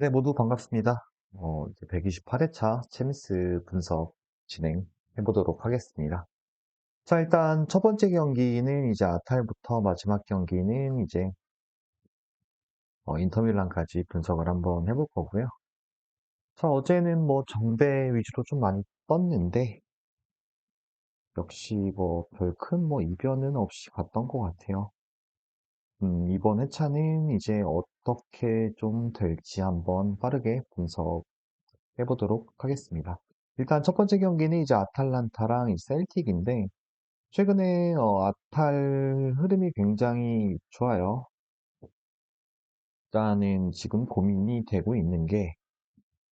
네, 모두 반갑습니다. 어, 이제 128회차 체미스 분석 진행해 보도록 하겠습니다. 자, 일단 첫 번째 경기는 이제 아탈부터 마지막 경기는 이제 어, 인터밀란까지 분석을 한번 해볼 거고요. 자, 어제는 뭐 정배 위주로 좀 많이 떴는데 역시 뭐 별 큰 뭐 이변은 없이 갔던 것 같아요. 음, 이번 회차는 이제 어떻게 좀 될지 한번 빠르게 분석해 보도록 하겠습니다. 일단 첫 번째 경기는 이제 아탈란타랑 이 셀틱인데 최근에 어, 아탈 흐름이 굉장히 좋아요. 일단은 지금 고민이 되고 있는 게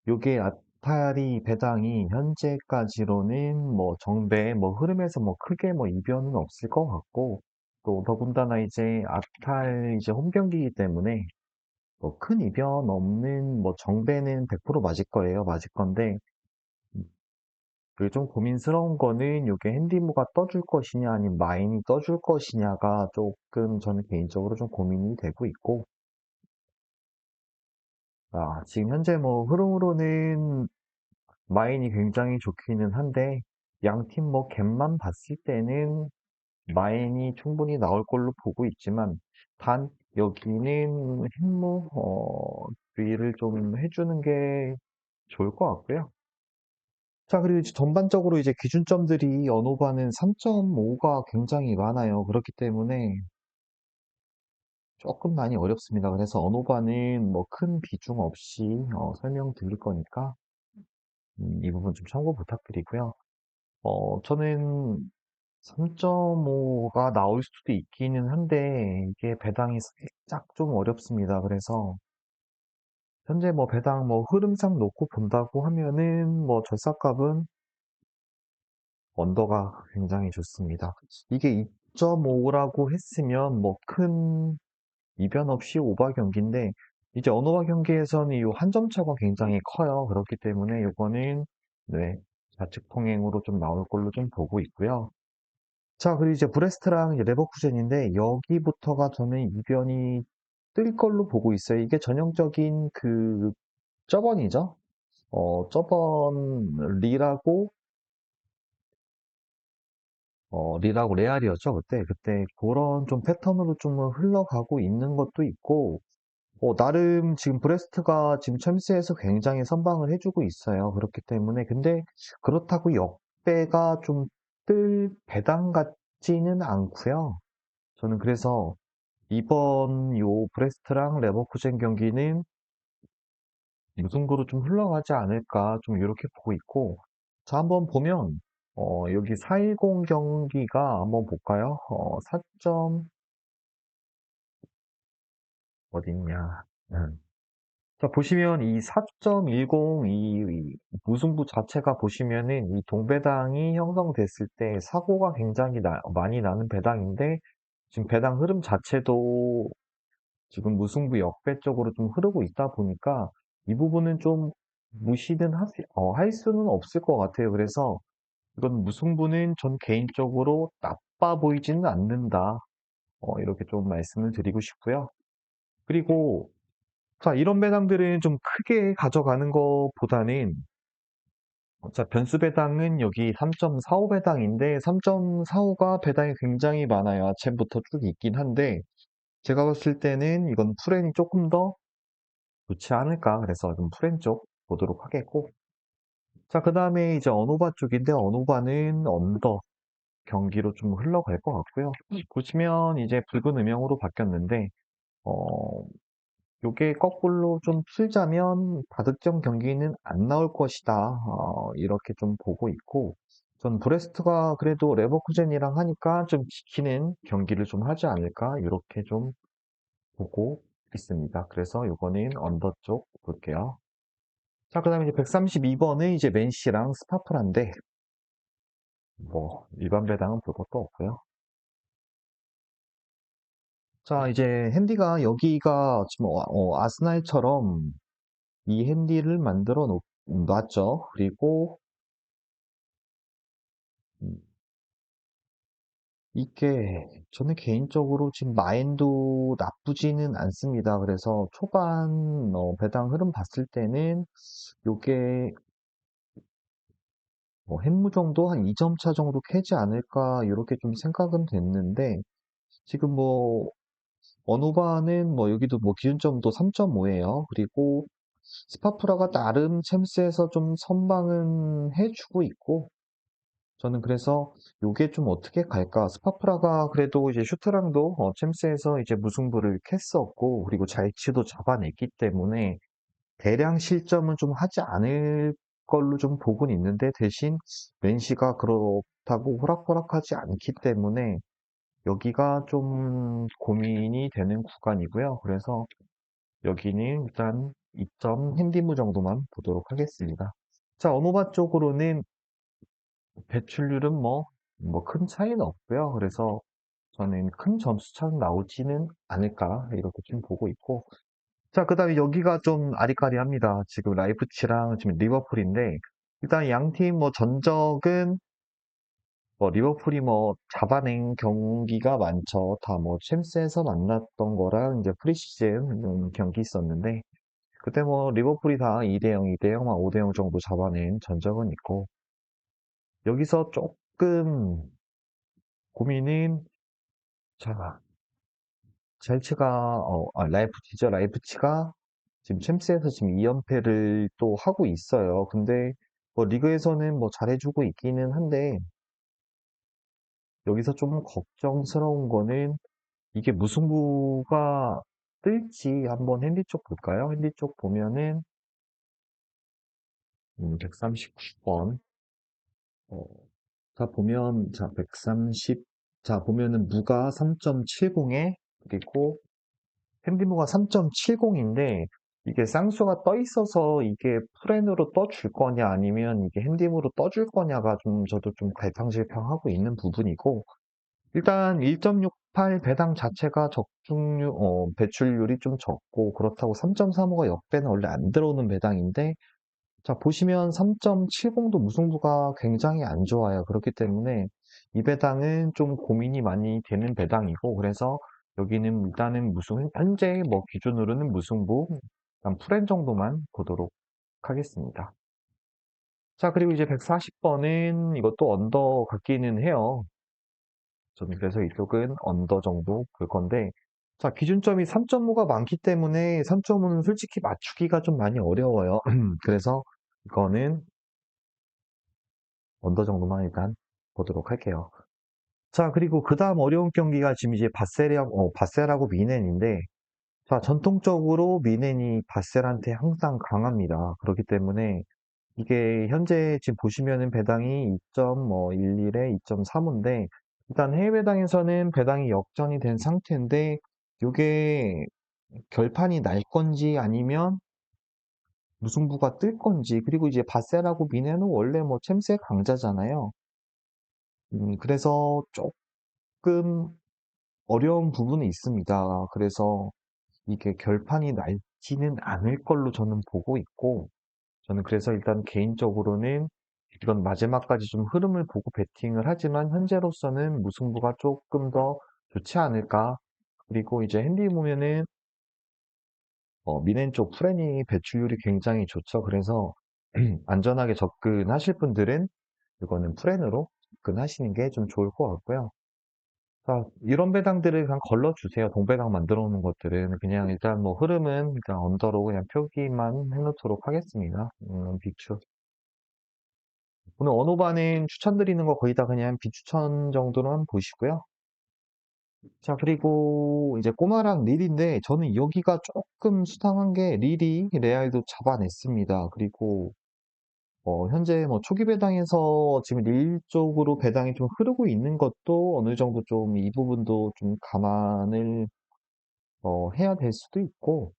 요게 아탈이 배당이 현재까지로는 뭐 정배 뭐 흐름에서 뭐 크게 뭐 이변은 없을 것 같고 또 더군다나 이제 아탈 이제 홈 경기이기 때문에 뭐 큰 이변 없는 뭐 정배는 100% 맞을 거예요. 맞을 건데 그게 좀 고민스러운 거는 이게 핸디무가 떠줄 것이냐 아니면 마인이 떠줄 것이냐가 조금 저는 개인적으로 좀 고민이 되고 있고 아, 지금 현재 뭐 흐름으로는 마인이 굉장히 좋기는 한데 양 팀 뭐 갭만 봤을 때는 마인이 충분히 나올 걸로 보고 있지만 단 여기는 힘무 어, 주의를 좀 해주는 게 좋을 것 같고요. 자, 그리고 이제 전반적으로 이제 기준점들이 언어반은 3.5가 굉장히 많아요. 그렇기 때문에 조금 많이 어렵습니다. 그래서 언어반은 뭐큰 비중 없이 어, 설명드릴 거니까 음, 이 부분 좀 참고 부탁드리고요. 어, 저는 3.5가 나올 수도 있기는 한데 이게 배당이 살짝 좀 어렵습니다. 그래서 현재 뭐 배당 뭐 흐름상 놓고 본다고 하면은 뭐 절삭값은 언더가 굉장히 좋습니다. 이게 2.5라고 했으면 뭐 큰 이변 없이 오바 경기인데 이제 언어바 경기에서는 이 한 점 차가 굉장히 커요. 그렇기 때문에 이거는 네, 좌측 통행으로 좀 나올 걸로 좀 보고 있고요. 자, 그리고 이제 브레스트랑 레버쿠젠인데 여기부터가 저는 이변이 뜰 걸로 보고 있어요. 이게 전형적인 그 저번이죠. 어, 저번 리라고 어, 리라고 레알이었죠, 그때. 그때 그런 좀 패턴으로 좀 흘러가고 있는 것도 있고, 어, 나름 지금 브레스트가 지금 챔스에서 굉장히 선방을 해주고 있어요. 그렇기 때문에. 근데 그렇다고 역 배가 좀 뜰 배당 같지는 않고요. 저는 그래서 이번 요 브레스트랑 레버쿠젠 경기는 무승부로 좀 흘러가지 않을까 좀 이렇게 보고 있고, 자, 한번 보면 어, 여기 410 경기가 한번 볼까요? 어, 4점 어딨냐? 음. 자, 보시면 이 4.10 이, 이 무승부 자체가 보시면은 이 동배당이 형성됐을 때 사고가 굉장히 나- 많이 나는 배당인데 지금 배당 흐름 자체도 지금 무승부 역배 쪽으로 좀 흐르고 있다 보니까 이 부분은 좀 무시는 하, 어, 할 수는 없을 것 같아요. 그래서 이건 무승부는 전 개인적으로 나빠 보이지는 않는다. 어, 이렇게 좀 말씀을 드리고 싶고요. 그리고 자, 이런 배당들은 좀 크게 가져가는 것보다는 자, 변수 배당은 여기 3.45 배당인데 3.45가 배당이 굉장히 많아요. 아침부터 쭉 있긴 한데 제가 봤을 때는 이건 프렌이 조금 더 좋지 않을까. 그래서 좀 프렌 쪽 보도록 하겠고 자, 그 다음에 이제 언오바 쪽인데 언오바는 언더 경기로 좀 흘러갈 것 같고요. 보시면 이제 붉은 음영으로 바뀌었는데 어, 요게 거꾸로 좀 풀자면 다득점 경기는 안 나올 것이다. 어, 이렇게 좀 보고 있고, 전 브레스트가 그래도 레버쿠젠이랑 하니까 좀 지키는 경기를 좀 하지 않을까. 이렇게 좀 보고 있습니다. 그래서 요거는 언더 쪽 볼게요. 자, 그 다음에 이제 132번은 이제 맨시랑 스파프란데, 뭐, 일반 배당은 볼 것도 없고요. 자, 이제 핸디가 여기가 지금 어, 어, 아스날처럼 이 핸디를 만들어 놓, 놨죠. 그리고 음, 이게 저는 개인적으로 지금 마인도 나쁘지는 않습니다. 그래서 초반 어, 배당 흐름 봤을 때는 요게 뭐 햇무 정도 한 2점 차 정도 캐지 않을까 이렇게 좀 생각은 됐는데 지금 뭐 어노바는 뭐 여기도 뭐 기준점도 3.5예요. 그리고 스파프라가 나름 챔스에서 좀 선방은 해주고 있고 저는 그래서 요게 좀 어떻게 갈까? 스파프라가 그래도 이제 슈트랑도 어, 챔스에서 이제 무승부를 캤었고 그리고 잘치도 잡아냈기 때문에 대량 실점은 좀 하지 않을 걸로 좀 보고는 있는데 대신 맨시가 그렇다고 호락호락하지 않기 때문에 여기가 좀 고민이 되는 구간이고요. 그래서 여기는 일단 2점 핸디무 정도만 보도록 하겠습니다. 자, 어노바 쪽으로는 배출률은 뭐, 뭐 큰 차이는 없고요. 그래서 저는 큰 점수 차는 나오지는 않을까 이렇게 좀 보고 있고 자, 그 다음에 여기가 좀 아리까리합니다. 지금 라이프치랑 지금 리버풀인데 일단 양 팀 뭐 전적은 뭐 리버풀이 뭐 잡아낸 경기가 많죠. 다 뭐 챔스에서 만났던 거랑 이제 프리시즌 경기 있었는데 그때 뭐 리버풀이 다 2대 0, 2대 0, 5대 0 정도 잡아낸 전적은 있고 여기서 조금 고민은 자 첼치가 어, 아, 라이프치죠. 라이프치가 지금 챔스에서 지금 2연패를 또 하고 있어요. 근데 뭐 리그에서는 뭐 잘해주고 있기는 한데 여기서 좀 걱정스러운 거는 이게 무승부가 뜰지 한번 핸디 쪽 볼까요? 핸디 쪽 보면은 음, 139번 어, 자 보면 자 130, 자 보면은 무가 3.70에 그리고 핸디무가 3.70인데 이게 쌍수가 떠 있어서 이게 프렌으로 떠줄 거냐 아니면 이게 핸디무로 떠줄 거냐가 좀 저도 좀 갈팡질팡하고 있는 부분이고 일단 1.68 배당 자체가 적중률, 어, 배출률이 좀 적고 그렇다고 3.35가 역배는 원래 안 들어오는 배당인데 자, 보시면 3.70도 무승부가 굉장히 안 좋아요. 그렇기 때문에 이 배당은 좀 고민이 많이 되는 배당이고, 그래서 여기는 일단은 무승, 현재 뭐 기준으로는 무승부, 한 프렌 정도만 보도록 하겠습니다. 자, 그리고 이제 140번은 이것도 언더 같기는 해요. 저는 그래서 이쪽은 언더 정도 볼 건데, 자, 기준점이 3.5가 많기 때문에 3.5는 솔직히 맞추기가 좀 많이 어려워요. 그래서 이거는 언더 정도만 일단 보도록 할게요. 자, 그리고 그 다음 어려운 경기가 지금 이제 바셀이랑, 어, 바셀하고 미넨인데, 자, 전통적으로 미넨이 바셀한테 항상 강합니다. 그렇기 때문에 이게 현재 지금 보시면은 배당이 2.11에 2.35인데, 일단 해외 배당에서는 배당이 역전이 된 상태인데, 이게 결판이 날 건지 아니면 무승부가 뜰 건지, 그리고 이제 바셀하고 미네는 원래 뭐 챔스의 강자잖아요. 음, 그래서 조금 어려운 부분이 있습니다. 그래서 이게 결판이 날지는 않을 걸로 저는 보고 있고, 저는 그래서 일단 개인적으로는 이건 마지막까지 좀 흐름을 보고 베팅을 하지만 현재로서는 무승부가 조금 더 좋지 않을까. 그리고 이제 핸디 보면은 어, 미넨 쪽 프레니 배출률이 굉장히 좋죠. 그래서 안전하게 접근하실 분들은 이거는 프렌으로 접근하시는 게 좀 좋을 것 같고요. 자, 이런 배당들을 그냥 걸러주세요. 동배당 만들어 놓는 것들은 그냥 일단 뭐 흐름은 그냥 언더로 그냥 표기만 해놓도록 하겠습니다. 음, 빅추. 오늘 언호반은 추천드리는 거 거의 다 그냥 비추천 정도로만 보시고요. 자, 그리고 이제 꼬마랑 릴인데 저는 여기가 조금 수상한 게 릴이 레알도 잡아냈습니다. 그리고 어, 현재 뭐 초기 배당에서 지금 릴 쪽으로 배당이 좀 흐르고 있는 것도 어느 정도 좀 이 부분도 좀 감안을 어, 해야 될 수도 있고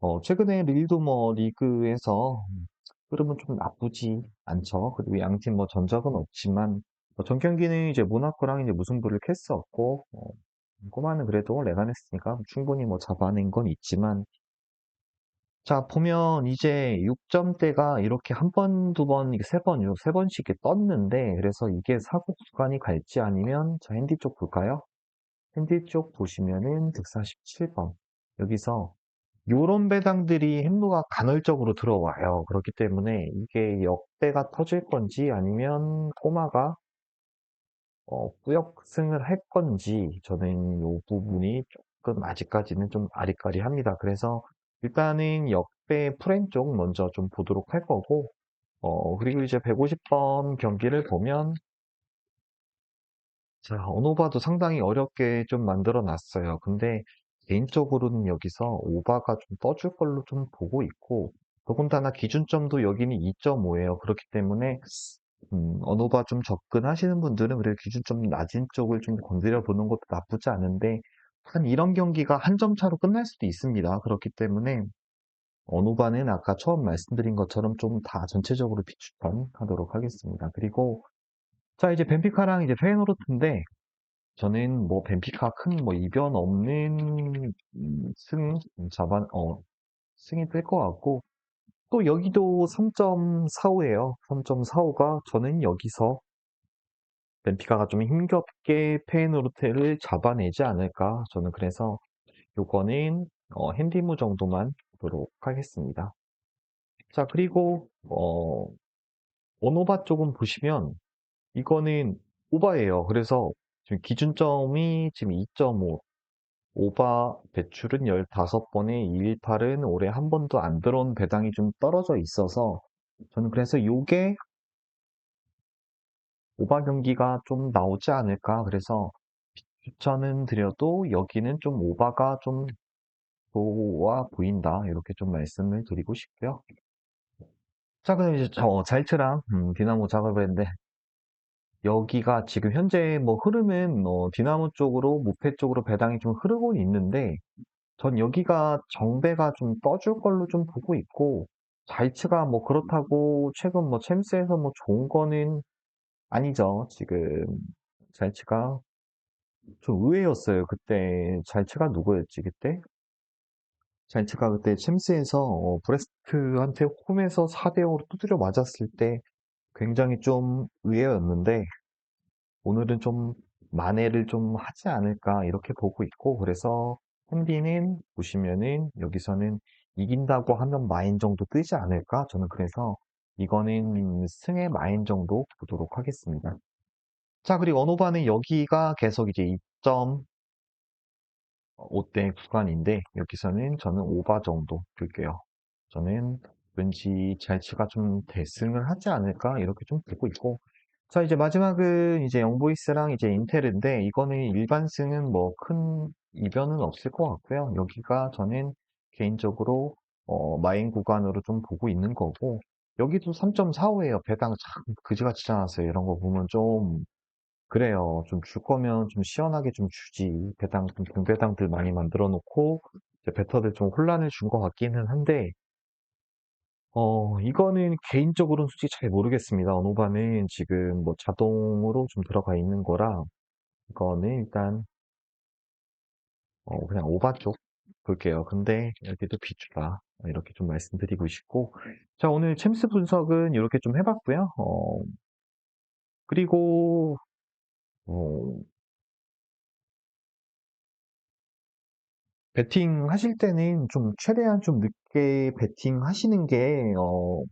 어, 최근에 릴도 뭐 리그에서 흐름은 좀 나쁘지 않죠. 그리고 양팀 뭐 전적은 없지만 뭐 전 경기는 이제 모나코랑 이제 무승부를 캤었고 어, 꼬마는 그래도 레간했으니까 충분히 뭐 잡아낸 건 있지만 자, 보면 이제 6점대가 이렇게 한 번, 두 번, 이게 세 번, 세 번씩 이렇게 떴는데, 그래서 이게 사고 구간이 갈지 아니면, 자, 핸디 쪽 볼까요? 핸디 쪽 보시면은 147번. 여기서 요런 배당들이 행로가 간헐적으로 들어와요. 그렇기 때문에 이게 역대가 터질 건지 아니면 꼬마가 어, 뿌역승을 할 건지 저는 이 부분이 조금 아직까지는 좀 아리까리합니다. 그래서 일단은 역대 프렌 쪽 먼저 좀 보도록 할 거고 어, 그리고 이제 150번 경기를 보면 자, 언오바도 상당히 어렵게 좀 만들어 놨어요. 근데 개인적으로는 여기서 오바가 좀 떠줄 걸로 좀 보고 있고 더군다나 기준점도 여기는 2.5예요. 그렇기 때문에 음, 언어가 좀 접근하시는 분들은 그래도 기준 좀 낮은 쪽을 좀 건드려 보는 것도 나쁘지 않은데, 한 이런 경기가 한 점 차로 끝날 수도 있습니다. 그렇기 때문에, 언어반은 아까 처음 말씀드린 것처럼 좀 다 전체적으로 비추천하도록 하겠습니다. 그리고, 자, 이제 벤피카랑 이제 페이노르트인데, 저는 뭐 벤피카 큰 뭐 이변 없는 음, 승, 자반, 어, 승이 될것 같고, 또 여기도 3.45예요. 3.45가 저는 여기서 벤피카가 좀 힘겹게 페이노르테를 잡아내지 않을까. 저는 그래서 요거는 어, 핸디무 정도만 보도록 하겠습니다. 자, 그리고 어, 원오바 쪽은 보시면 이거는 오바예요. 그래서 지금 기준점이 지금 2.5, 오바 배출은 15번에 218은 올해 한 번도 안 들어온 배당이 좀 떨어져 있어서 저는 그래서 요게 오바 경기가 좀 나오지 않을까. 그래서 추천은 드려도 여기는 좀 오바가 좀 좋아 보인다. 이렇게 좀 말씀을 드리고 싶고요. 자, 그럼 이제 저 잘트랑 음, 디나모 작업을 했는데 여기가 지금 현재 뭐 흐름은 어, 디나모 쪽으로 무패 쪽으로 배당이 좀 흐르고 있는데 전 여기가 정배가 좀 떠줄 걸로 좀 보고 있고 잘츠가 뭐 그렇다고 최근 뭐 챔스에서 뭐 좋은 거는 아니죠. 지금 잘츠가 좀 의외였어요. 그때 잘츠가 누구였지 그때? 잘츠가 그때 챔스에서 어, 브레스트한테 홈에서 4대 0으로 두드려 맞았을 때 굉장히 좀 의외였는데 오늘은 좀 만회를 좀 하지 않을까 이렇게 보고 있고 그래서 핸디는 보시면은 여기서는 이긴다고 하면 마인 정도 뜨지 않을까 저는 그래서 이거는 승의 마인 정도 보도록 하겠습니다. 자 그리고 언오바는 여기가 계속 이제 2.5대 구간인데 여기서는 저는 오바 정도 둘게요. 저는 왠지 잘치가 좀 대승을 하지 않을까 이렇게 좀 보고 있고 자, 이제 마지막은 이제 영보이스랑 이제 인텔인데, 이거는 일반승은 뭐 큰 이변은 없을 것 같고요. 여기가 저는 개인적으로 어, 마인 구간으로 좀 보고 있는 거고, 여기도 3.45예요. 배당 참 그지같이 짜놨어요. 이런 거 보면 좀, 그래요. 좀 줄 거면 좀 시원하게 좀 주지. 배당, 좀 공배당들 많이 만들어 놓고, 이제 배터들 좀 혼란을 준 것 같기는 한데, 어, 이거는 개인적으로는 솔직히 잘 모르겠습니다. 언호바는 지금 뭐 자동으로 좀 들어가 있는 거라, 이거는 일단, 어, 그냥 오바 쪽 볼게요. 근데 여기도 비추다. 이렇게 좀 말씀드리고 싶고. 자, 오늘 챔스 분석은 이렇게 좀 해봤고요. 어, 그리고, 어, 배팅 하실 때는 좀 최대한 좀 늦게 배팅 하시는 게, 어,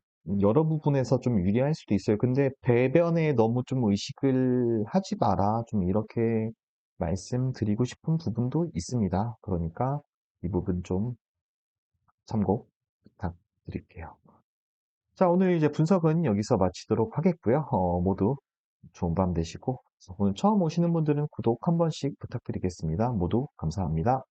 여러 부분에서 좀 유리할 수도 있어요. 근데 배변에 너무 좀 의식을 하지 마라. 좀 이렇게 말씀드리고 싶은 부분도 있습니다. 그러니까 이 부분 좀 참고 부탁드릴게요. 자, 오늘 이제 분석은 여기서 마치도록 하겠고요. 어, 모두 좋은 밤 되시고, 오늘 처음 오시는 분들은 구독 한 번씩 부탁드리겠습니다. 모두 감사합니다.